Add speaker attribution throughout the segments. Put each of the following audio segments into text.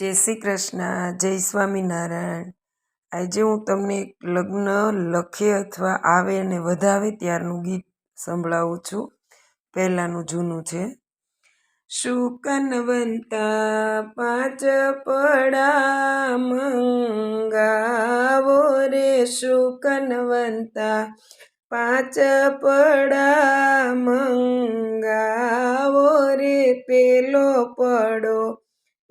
Speaker 1: જય શ્રી કૃષ્ણ, જય સ્વામિનારાયણ. આજે હું તમને એક લગ્ન લખે અથવા આવે અને વધાવે ત્યારનું ગીત સંભળાવું છું. પહેલાંનું જૂનું છે. શુકનવંતા પાંચ પડા મંગાવો રે? શુકનવંતા પાંચ પડા મંગાવો રે? પેલો પડો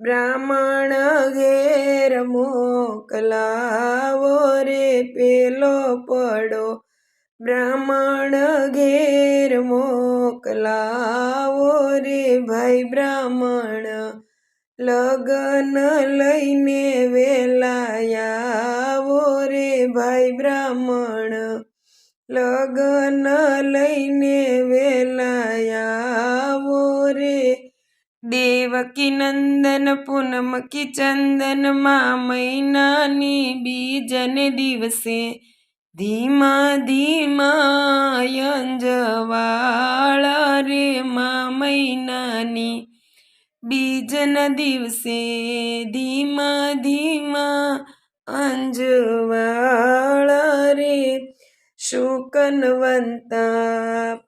Speaker 1: બ્રાહ્મણ ઘેર મોકલાવો રે પેલો પડો. બ્રાહ્મણ ઘેર મોકલાવો રે ભાઈ બ્રાહ્મણ. લગન લઈને વેલાયાવો રે ભાઈ બ્રાહ્મણ. લગન લઈને વેલાયાવો રે દેવકી નંદન પૂનમ કી ચંદનમાં મહિનાની બીજને દિવસે ધીમા ધીમા યંજવાળા રે મા મહિનાની બીજના દિવસે ધીમા ધીમા અંજવાળા રે શુકનવંતા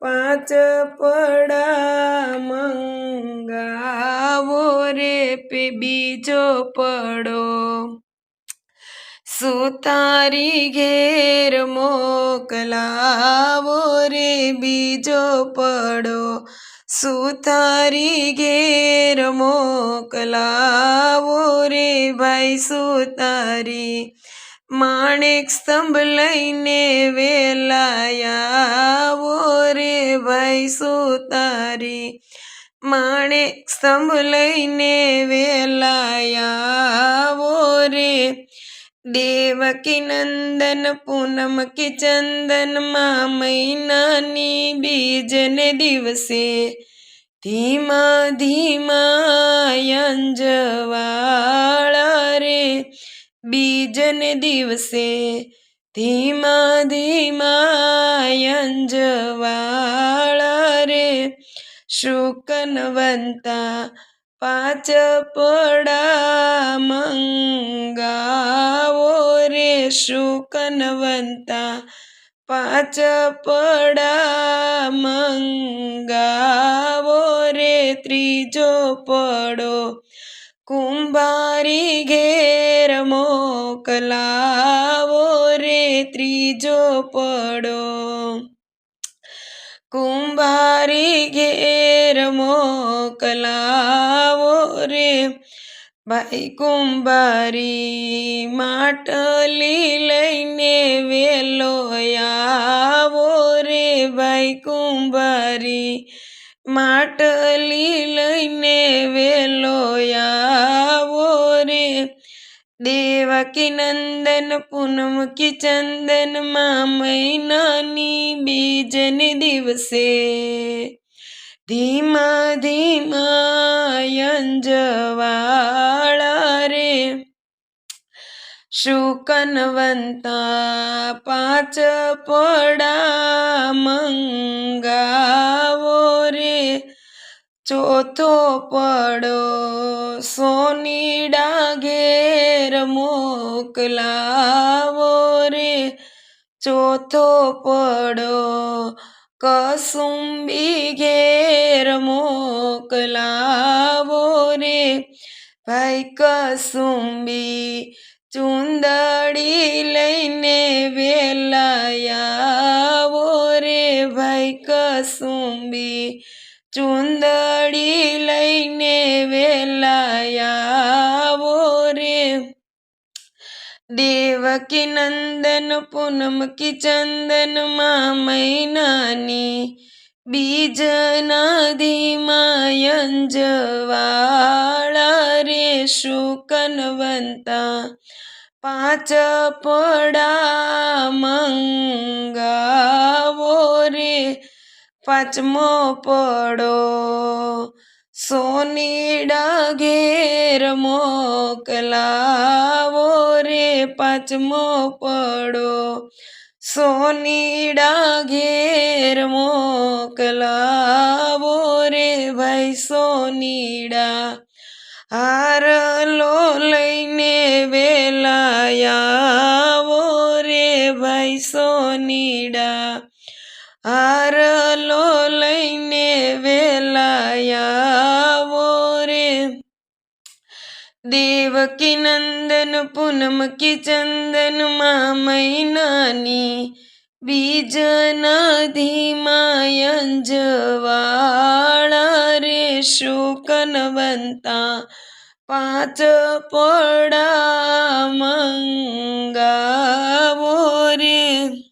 Speaker 1: પાંચ પડા મંગાવો રે પે બીજો પડો. સુતારી ઘેર મોકલાવો રે બીજો પડો. સુતારી ઘેર મોકલાવો રે ભાઈ સુતારી. માણેક સ્તંભ લઈને વેલાયાવો રે ભાઈ સુતારી. માણેક સ્તંભ લઈને વેલાયાવો રે. દેવકી નંદન પૂનમ કે ચંદનમાં મહિનાની બીજને દિવસે ધીમા ધીમા યંજવાળા રે. બીજને દિવસે ધીમા ધીમા યંજવાળા રે. શુકનવંતા પાંચ પડા મંગાવો રે શુકનવંતા પાંચ પડા મંગાવો રે ત્રીજો પડો કુંભારી ઘેર મોકલાવો રે ત્રીજો પડો કુંભારી ઘેર મોકલાવો રે. ભાઈ કુંભારી માટલી લઈને વેલો આવો રે. ભાઈ કુંભારી માટલી લઈને વેલો આવો રે. દેવકી નંદન પૂનમ કી ચંદનમાં મહિનાની બીજને દિવસે. ધીમા ધીમા યંજવાળા રે. શુકનવંતા પાંચ પડા મંગાવો રે. ચોથો પડો સોની ઘેર મોકલાવો રે. ચોથો પડો કસુંબી ઘેર મોકલાવો રે. ભાઈ કસુંબી ચુંદડી લઈને વેલાયાવો રે. ભાઈ કસુંબી વેલાયાવો રે દેવકી નંદન પૂનમ કી ચંદનમાં મહિનાની બીજના ધીમા યંજવાળા રે શુકનવંતા પાંચ પડા મંગાવો રે પાંચમો પડો સોનીડા ઘેર મોકલાવો રે પાંચમો પડો. સોનીડા ઘેર મોકલાવો રે ભાઈ સોનીડા. હાર લો વેલાયાવો રે ભાઈ સોનીડા. હારલો લઈને વેલાયાવો રે. દેવકી નંદન પૂનમ કી ચંદનમાં મૈનાની બીજના ધીમાયંજવાળા રે શુકનવંતા પાંચ પડા મંગાવો રે.